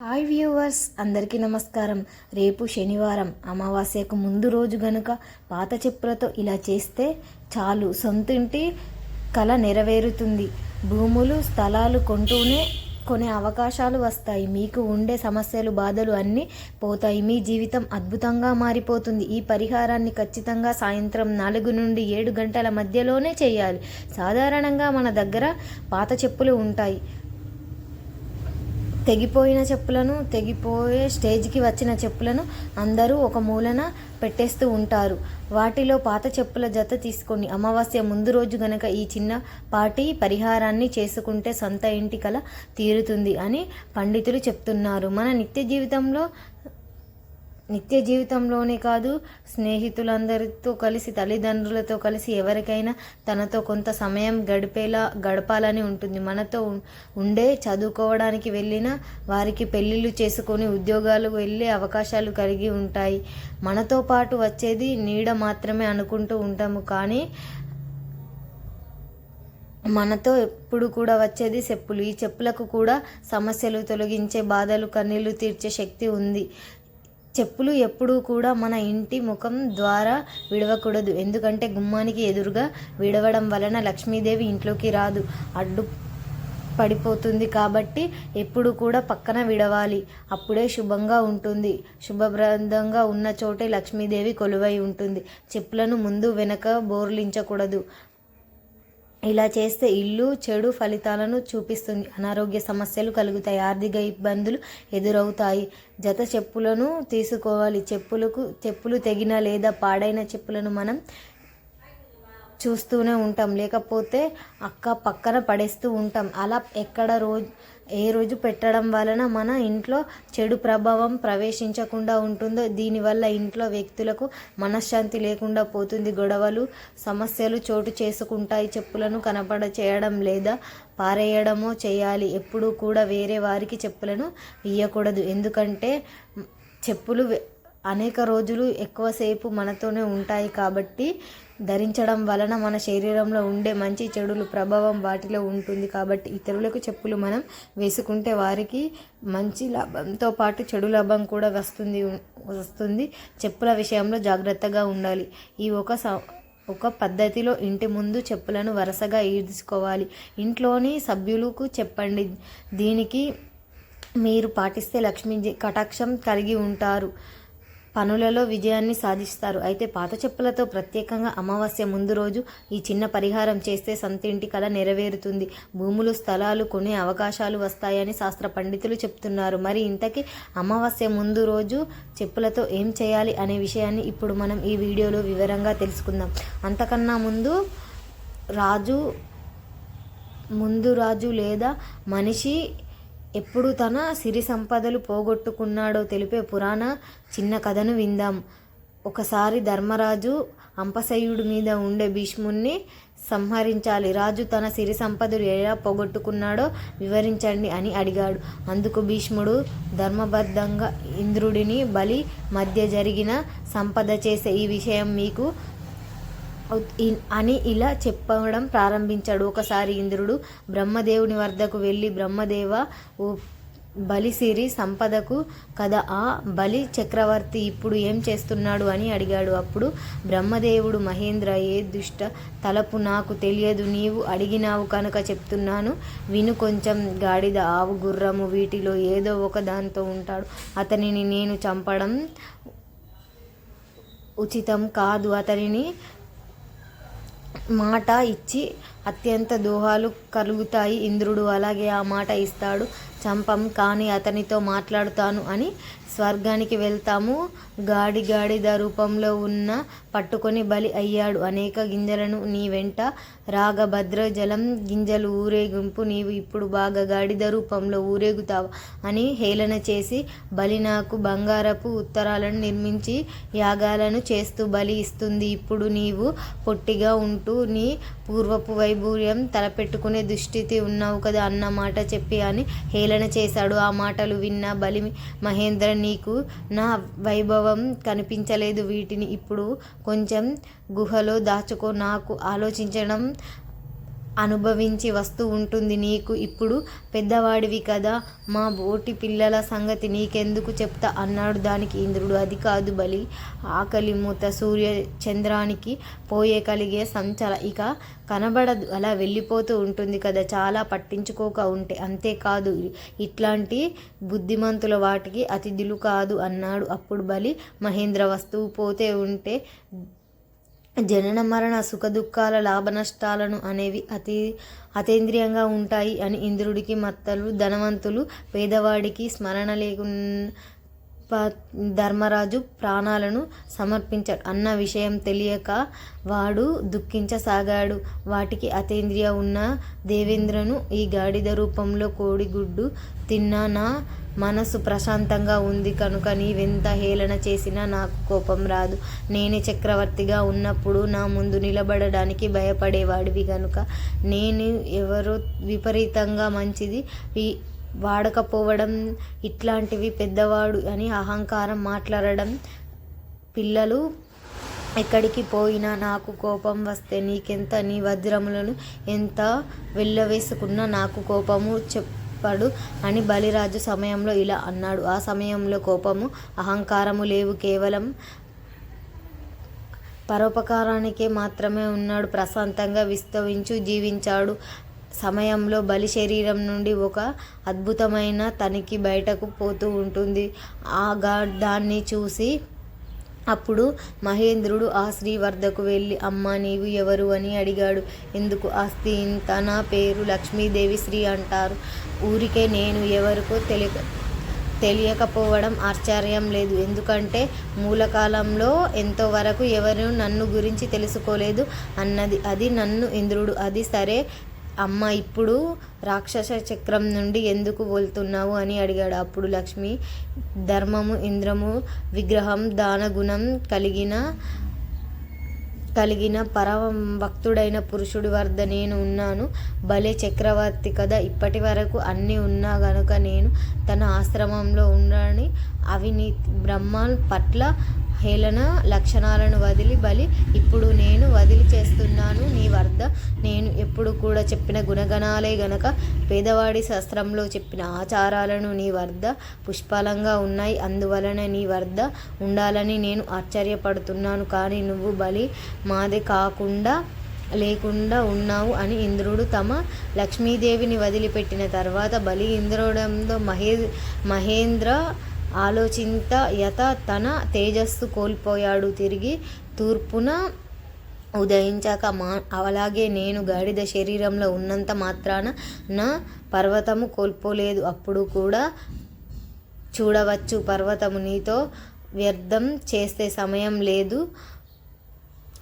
Hi viewers అందరికీ నమస్కారం. రేపు శనివారం అమావాస్యకు ముందు రోజు గనుక పాత చెప్పులతో ఇలా చేస్తే చాలు. సొంతింటి కళ నెరవేరుతుంది. భూములు స్థలాలు కొంటూనే కొనే అవకాశాలు వస్తాయి. మీకు ఉండే సమస్యలు బాధలు అన్నీ పోతాయి. మీ జీవితం అద్భుతంగా మారిపోతుంది. ఈ పరిహారాన్ని ఖచ్చితంగా సాయంత్రం నాలుగు నుండి ఏడు గంటల మధ్యలోనే చేయాలి. సాధారణంగా మన దగ్గర పాత చెప్పులు ఉంటాయి. తెగిపోయిన చెప్పులను తెగిపోయే స్టేజ్కి వచ్చిన చెప్పులను అందరూ ఒక మూలన పెట్టేస్తూ ఉంటారు. వాటిలో పాత చెప్పుల జత తీసుకొని అమావాస్య ముందు రోజు గనక ఈ చిన్న పాటి పరిహారాన్ని చేసుకుంటే సొంత ఇంటి కల తీరుతుంది అని పండితులు చెప్తున్నారు. మన నిత్య జీవితంలో నిత్య జీవితంలోనే కాదు స్నేహితులందరితో కలిసి తల్లిదండ్రులతో కలిసి ఎవరికైనా తనతో కొంత సమయం గడిపేలా గడపాలని ఉంటుంది. మనతో ఉండే చదువుకోవడానికి వెళ్ళిన వారికి పెళ్ళిళ్ళు చేసుకొని ఉద్యోగాలు వెళ్ళే అవకాశాలు కలిగి ఉంటాయి. మనతో పాటు వచ్చేది నీడ మాత్రమే అనుకుంటూ ఉంటాము. కానీ మనతో ఎప్పుడు కూడా వచ్చేది చెప్పులు. ఈ చెప్పులకు కూడా సమస్యలు తొలగించే బాధలు కన్నీళ్ళు తీర్చే శక్తి ఉంది. చెప్పులు ఎప్పుడూ కూడా మన ఇంటి ముఖం ద్వారా విడవకూడదు. ఎందుకంటే గుమ్మానికి ఎదురుగా విడవడం వలన లక్ష్మీదేవి ఇంట్లోకి రాదు. అడ్డు పడిపోతుంది కాబట్టి ఎప్పుడు కూడా పక్కన విడవాలి. అప్పుడే శుభంగా ఉంటుంది. శుభప్రదంగా ఉన్న చోటే లక్ష్మీదేవి కొలువై ఉంటుంది. చెప్పులను ముందు వెనక బోర్లించకూడదు. ఇలా చేస్తే ఇల్లు చెడు ఫలితాలను చూపిస్తుంది. అనారోగ్య సమస్యలు కలుగుతాయి. ఆర్థిక ఇబ్బందులు ఎదురవుతాయి. జత చెప్పులను తీసుకోవాలి. చెప్పులకు చెప్పులు తెగిన లేదా పాడైన చెప్పులను మనం చూస్తూనే ఉంటాం. లేకపోతే అక్క పక్కన పడేస్తూ ఉంటాం. అలా ఎక్కడ రోజు ఏ రోజు పెట్టడం వలన మన ఇంట్లో చెడు ప్రభావం ప్రవేశించకుండా ఉంటుందో దీనివల్ల ఇంట్లో వ్యక్తులకు మనశ్శాంతి లేకుండా పోతుంది. గొడవలు సమస్యలు చోటు చేసుకుంటాయి. చెప్పులను కనపడ చేయడం లేదా పారేయడమో చేయాలి. ఎప్పుడూ కూడా వేరే వారికి చెప్పులను ఇయ్యకూడదు. ఎందుకంటే చెప్పులు అనేక రోజులు ఎక్కువసేపు మనతోనే ఉంటాయి కాబట్టి ధరించడం వలన మన శరీరంలో ఉండే మంచి చెడులు ప్రభావం వాటిలో ఉంటుంది కాబట్టి ఇతరులకు చెప్పులు మనం వేసుకుంటే వారికి మంచి లాభంతో పాటు చెడు లాభం కూడా వస్తుంది వస్తుంది. చెప్పుల విషయంలో జాగ్రత్తగా ఉండాలి. ఈ ఒక ఒక పద్ధతిలో ఇంటి ముందు చెప్పులను వరుసగా ఈడ్చుకోవాలి. ఇంట్లోని సభ్యులకు చెప్పండి. దీనికి మీరు పాటిస్తే లక్ష్మీ కటాక్షం కలిగి ఉంటారు. పనులలో విజయాన్ని సాధిస్తారు. అయితే పాత చెప్పులతో ప్రత్యేకంగా అమావాస్య ముందు రోజు ఈ చిన్న పరిహారం చేస్తే సంతింటి కళ నెరవేరుతుంది. భూములు స్థలాలు కొనే అవకాశాలు వస్తాయని శాస్త్ర పండితులు చెప్తున్నారు. మరి ఇంతకీ అమావాస్య ముందు రోజు చెప్పులతో ఏం చేయాలి అనే విషయాన్ని ఇప్పుడు మనం ఈ వీడియోలో వివరంగా తెలుసుకుందాం. అంతకన్నా ముందు రాజు ముందు రాజు లేదా మనిషి ఎప్పుడు తన సిరి సంపదలు పోగొట్టుకున్నాడో తెలిపే పురాణ చిన్న కథను విందాం. ఒకసారి ధర్మరాజు అంపశయుడి మీద ఉండే భీష్ముణ్ణి సంహరించాలి. రాజు తన సిరి సంపదలు ఎలా పోగొట్టుకున్నాడో వివరించండి అని అడిగాడు. అందుకు భీష్ముడు ధర్మబద్ధంగా ఇంద్రుడిని బలి మధ్య జరిగిన సంపద చేసే ఈ విషయం మీకు అని ఇలా చెప్పడం ప్రారంభించాడు. ఒకసారి ఇంద్రుడు బ్రహ్మదేవుని వద్దకు వెళ్ళి బ్రహ్మదేవ బలిసిరి సంపదకు కదా ఆ బలి చక్రవర్తి ఇప్పుడు ఏం చేస్తున్నాడు అని అడిగాడు. అప్పుడు బ్రహ్మదేవుడు మహేంద్ర ఏ దుష్ట తలపు నాకు తెలియదు నీవు అడిగినావు కనుక చెప్తున్నాను. విను కొంచెం గాడిద ఆవు గుర్రము వీటిలో ఏదో ఒక దాంతో ఉంటాడు. అతనిని నేను చంపడం ఉచితం కాదు. అతనిని మాట ఇచ్చి అత్యంత దోహాలు కలుగుతాయి. ఇంద్రుడు అలాగే ఆ మాట ఇస్తాడు. చంపం కానీ అతనితో మాట్లాడుతాను అని స్వర్గానికి వెళ్తాము. గాడి గాడిద రూపంలో ఉన్న పట్టుకొని బలి అయ్యాడు. అనేక గింజలను నీ వెంట రాగభద్ర జలం గింజలు ఊరేగింపు నీవు ఇప్పుడు బాగా గాడిద రూపంలో ఊరేగుతావు అని హేళన చేసి బలి నాకు బంగారపు ఉత్తరాలను నిర్మించి యాగాలను చేస్తూ బలి ఇస్తుంది. ఇప్పుడు నీవు పొట్టిగా ఉంటూ నీ పూర్వపు వైపు వైభూర్యం తలపెట్టుకునే దుస్థితి ఉన్నావు కదా అన్న మాట చెప్పి అని హేళన చేశాడు. ఆ మాటలు విన్న బలి మహేంద్ర నీకు నా వైభవం కనిపించలేదు. వీటిని ఇప్పుడు కొంచెం గుహలో దాచుకో. నాకు ఆలోచించడం అనుభవించి వస్తూ ఉంటుంది నీకు. ఇప్పుడు పెద్దవాడివి కదా మా బోటి పిల్లల సంగతి నీకెందుకు చెప్తా అన్నాడు. దానికి ఇంద్రుడు అది కాదు బలి. ఆకలి మూత సూర్య చంద్రానికి పోయే కలిగే సంచల. ఇక కనబడదు అలా వెళ్ళిపోతూ ఉంటుంది కదా చాలా పట్టించుకోక ఉంటే. అంతేకాదు ఇట్లాంటి బుద్ధిమంతుల వాటికి అతిథులు కాదు అన్నాడు. అప్పుడు బలి మహేంద్ర వస్తువు పోతే ఉంటే జనన మరణ సుఖదుఖాల లాభనష్టాలను అనేవి అతి అతేంద్రియంగా ఉంటాయి అని ఇంద్రుడికి మత్తలు ధనవంతులు పేదవాడికి స్మరణ ధర్మరాజు ప్రాణాలను సమర్పించాడు. అన్న విషయం తెలియక వాడు దుఃఖించసాగాడు. వాటికి అతేంద్రియ ఉన్న దేవేంద్రను ఈ గాడిద రూపంలో కోడిగుడ్డు తిన్నా నా మనసు ప్రశాంతంగా ఉంది. కనుక నీవెంత హేళన చేసినా నాకు కోపం రాదు. నేనే చక్రవర్తిగా ఉన్నప్పుడు నా ముందు నిలబడడానికి భయపడేవాడివి కనుక నేను ఎవరో విపరీతంగా మంచిది వాడకపోవడం ఇట్లాంటివి పెద్దవాడు అని అహంకారం మాట్లాడడం. పిల్లలు ఎక్కడికి పోయినా నాకు కోపం వస్తే నీకెంత నీ వజ్రములను ఎంత వెళ్ళవేసుకున్నా నాకు కోపము చెప్పడు అని బలిరాజు సమయంలో ఇలా అన్నాడు. ఆ సమయంలో కోపము అహంకారము లేవు కేవలం పరోపకారానికే మాత్రమే ఉన్నాడు. ప్రశాంతంగా విస్తవించు జీవించాడు. సమయంలో బలి శరీరం నుండి ఒక అద్భుతమైన తనిఖీ బయటకు పోతూ ఉంటుంది. ఆ గా దాన్ని చూసి అప్పుడు మహేంద్రుడు ఆ స్త్రీ వద్దకు వెళ్ళి అమ్మ నీవు ఎవరు అని అడిగాడు. ఎందుకు? ఆ స్త్రీ తన పేరు లక్ష్మీదేవి శ్రీ అంటారు. ఊరికే నేను ఎవరికో తెలియ తెలియకపోవడం ఆశ్చర్యం లేదు. ఎందుకంటే మూలకాలంలో ఎంతో వరకు ఎవరు నన్ను గురించి తెలుసుకోలేదు. అన్నది అది నన్ను ఇంద్రుడు. అది సరే అమ్మ ఇప్పుడు రాక్షస చక్రం నుండి ఎందుకు వెళ్తున్నావు అని అడిగాడు. అప్పుడు లక్ష్మి ధర్మము ఇంద్రము విగ్రహం దానగుణం కలిగిన కలిగిన పరమ భక్తుడైన పురుషుడి వద్ద నేను ఉన్నాను. భలే చక్రవర్తి కదా ఇప్పటి వరకు అన్నీ ఉన్నా గనుక నేను తన ఆశ్రమంలో ఉండని అవినీతి బ్రహ్మ పట్ల హేళన లక్షణాలను వదిలి బలి ఇప్పుడు నేను వదిలి చేస్తున్నాను నీ వద్ద. నేను ఎప్పుడు కూడా చెప్పిన గుణగణాలే గనక పేదవాడి శాస్త్రంలో చెప్పిన ఆచారాలను నీ వద్ద పుష్పలంగా ఉన్నాయి. అందువలన నీ వద్ద ఉండాలని నేను ఆశ్చర్యపడుతున్నాను. కానీ నువ్వు బలి మాదే కాకుండా లేకుండా ఉన్నావు అని ఇంద్రుడు తమ లక్ష్మీదేవిని వదిలిపెట్టిన తర్వాత బలి ఇంద్రుడంలో మహే మహేంద్ర ఆలోచింత యత తన తేజస్సు కోల్పోయాడు. తిరిగి తూర్పున ఉదయించాక మా అలాగే నేను గాడిద శరీరంలో ఉన్నంత మాత్రాన నా పర్వతము కోల్పోలేదు. అప్పుడు కూడా చూడవచ్చు. పర్వతము నీతో వ్యర్థం చేస్తే సమయం లేదు.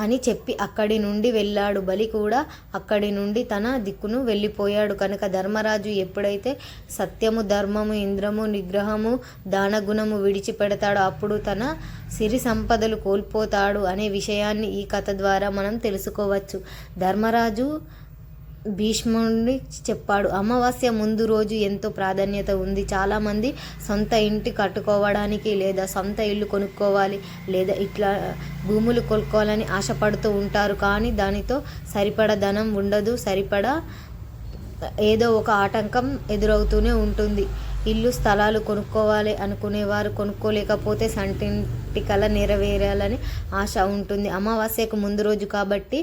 అని చెప్పి అక్కడి నుండి వెళ్ళాడు. బలి కూడా అక్కడి నుండి తన దిక్కును వెళ్ళిపోయాడు. కనుక ధర్మరాజు ఎప్పుడైతే సత్యము ధర్మము ఇంద్రము నిగ్రహము దానగుణము విడిచిపెడతాడో అప్పుడు తన సిరి సంపదలు కోల్పోతాడు అనే విషయాన్ని ఈ కథ ద్వారా మనం తెలుసుకోవచ్చు. ధర్మరాజు భీష్ముడి చెప్పాడు. అమావాస్య ముందు రోజు ఎంతో ప్రాధాన్యత ఉంది. చాలామంది సొంత ఇంటి కట్టుకోవడానికి లేదా సొంత ఇల్లు కొనుక్కోవాలి లేదా ఇట్లా భూములు కొనుక్కోవాలని ఆశపడుతూ ఉంటారు. కానీ దానితో సరిపడ ధనం ఉండదు. సరిపడ ఏదో ఒక ఆటంకం ఎదురవుతూనే ఉంటుంది. ఇల్లు స్థలాలు కొనుక్కోవాలి అనుకునేవారు కొనుక్కోలేకపోతే సంటింటి కళ నెరవేరాలని ఆశ ఉంటుంది. అమావాస్యకు ముందు రోజు కాబట్టి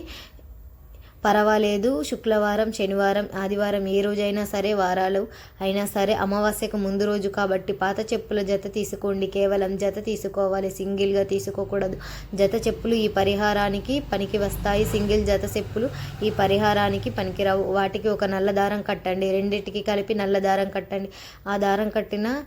పర్వాలేదు. శుక్రవారం శనివారం ఆదివారం ఏ రోజైనా సరే వారాలు అయినా సరే అమావాస్యకు ముందు రోజు కాబట్టి పాత చెప్పుల జత తీసుకోండి. కేవలం జత తీసుకోవాలి. సింగిల్గా తీసుకోకూడదు. జత చెప్పులు ఈ పరిహారానికి పనికి వస్తాయి. సింగిల్ జత చెప్పులు ఈ పరిహారానికి పనికిరావు. వాటికి ఒక నల్ల దారం కట్టండి. రెండింటికి కలిపి నల్ల దారం కట్టండి. ఆ దారం కట్టిన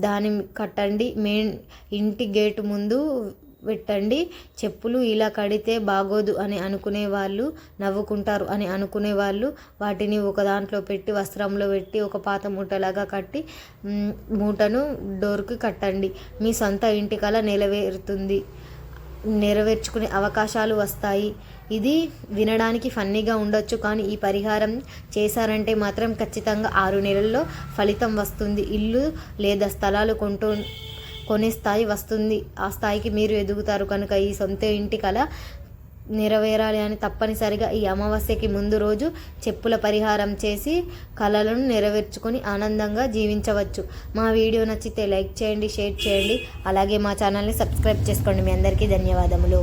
దాని కట్టండి. మెయిన్ ఇంటి గేటు ముందు పెట్టండి. చెప్పులు ఇలా కడితే బాగోదు అని అనుకునే వాళ్ళు నవ్వుకుంటారు అని అనుకునే వాళ్ళు వాటిని ఒక దాంట్లో పెట్టి వస్త్రంలో పెట్టి ఒక పాత మూటలాగా కట్టి మూటను డోర్కి కట్టండి. మీ సొంత ఇంటి కల నెరవేరుతుంది. నెరవేర్చుకునే అవకాశాలు వస్తాయి. ఇది వినడానికి ఫన్నీగా ఉండొచ్చు కానీ ఈ పరిహారం చేశారంటే మాత్రం ఖచ్చితంగా ఆరు నెలల్లో ఫలితం వస్తుంది. ఇల్లు లేదా స్థలాలు కొంటూ కొనే స్థాయి వస్తుంది. ఆ స్థాయికి మీరు ఎదుగుతారు కనుక ఈ సొంత ఇంటి కల నెరవేరాలి అని తప్పనిసరిగా ఈ అమావాస్యకి ముందు రోజు చెప్పుల పరిహారం చేసి కళలను నెరవేర్చుకొని ఆనందంగా జీవించవచ్చు. మా వీడియో నచ్చితే లైక్ చేయండి షేర్ చేయండి. అలాగే మా ఛానల్ని సబ్స్క్రైబ్ చేసుకోండి. మీ అందరికీ ధన్యవాదములు.